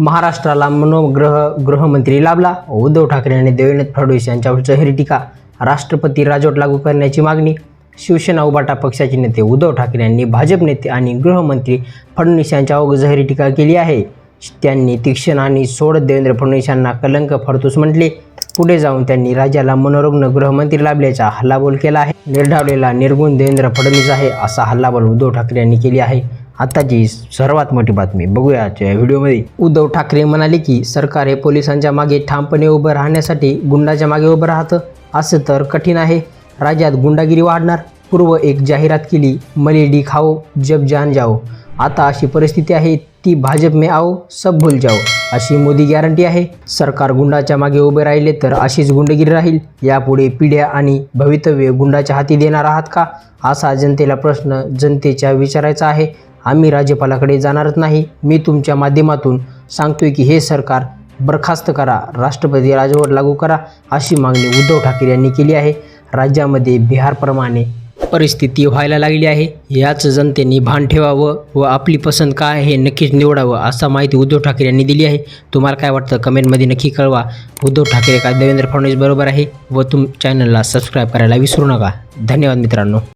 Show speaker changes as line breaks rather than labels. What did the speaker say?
महाराष्ट्राला मनोग्रह गृहमंत्री लाभला. उद्धव ठाकरे आणि देवेंद्र फडणवीस यांच्यावर जाहीर टीका. राष्ट्रपती राजवट लागू करण्याची मागणी. शिवसेना उबाटा पक्षाचे नेते उद्धव ठाकरे यांनी भाजप नेते आणि गृहमंत्री फडणवीस यांच्यावर जाहीर टीका केली आहे. त्यांनी तीक्ष्ण आणि सोडत देवेंद्र फडणवीस यांना कलंक फडतूस म्हटले. पुढे जाऊन त्यांनी राज्याला मनोरुग्ण गृहमंत्री लाभल्याचा हल्लाबोल केला आहे. निर्ढावलेला निर्गुण देवेंद्र फडणवीस आहे असा हल्लाबोल उद्धव ठाकरे यांनी केली आहे. आताची सर्वात मोठी बातमी. बघूया आजच्या व्हिडिओमध्ये. उद्धव ठाकरे म्हणाले की सरकार हे पोलिसांच्या मागे ठामपणे उभं राहण्यासाठी गुंडाच्या मागे उभं राहतं. असं तर कठीण आहे. राज्यात गुंडागिरी वाढणार. पूर्व एक जाहिरात केली मलेडी खाओ जब जान जाओ आता अशी परिस्थिती आहे ती भाजप में आओ सब भूल जाओ. अशी मोदी गॅरंटी आहे. सरकार गुंडाच्या मागे उभे राहिले तर अशीच गुंडगिरी राहील. यापुढे पिढ्या आणि भवितव्य गुंडाच्या हाती देणार आहात का? असा जनतेला प्रश्न जनतेच्या विचारायचा आहे. आम्ही राज्यपालाकडे जाणारच नाही. मी तुमच्या माध्यमातून सांगतोय की हे सरकार बरखास्त करा राष्ट्रपती राजवट लागू करा अशी मागणी उद्धव ठाकरे यांनी केली आहे. राज्यामध्ये बिहारप्रमाणे परिस्थिती व्हायला लागली आहे. याच जनतेने भान ठेवावं व आपली पसंत काय आहे हे नक्कीच निवडावं असा माहिती उद्धव ठाकरे यांनी दिली आहे. तुम्हाला काय वाटतं कमेंटमध्ये नक्की कळवा. उद्धव ठाकरे का देवेंद्र फडणवीस बरोबर आहे व तुम चॅनलला सबस्क्राईब करायला विसरू नका. धन्यवाद मित्रांनो.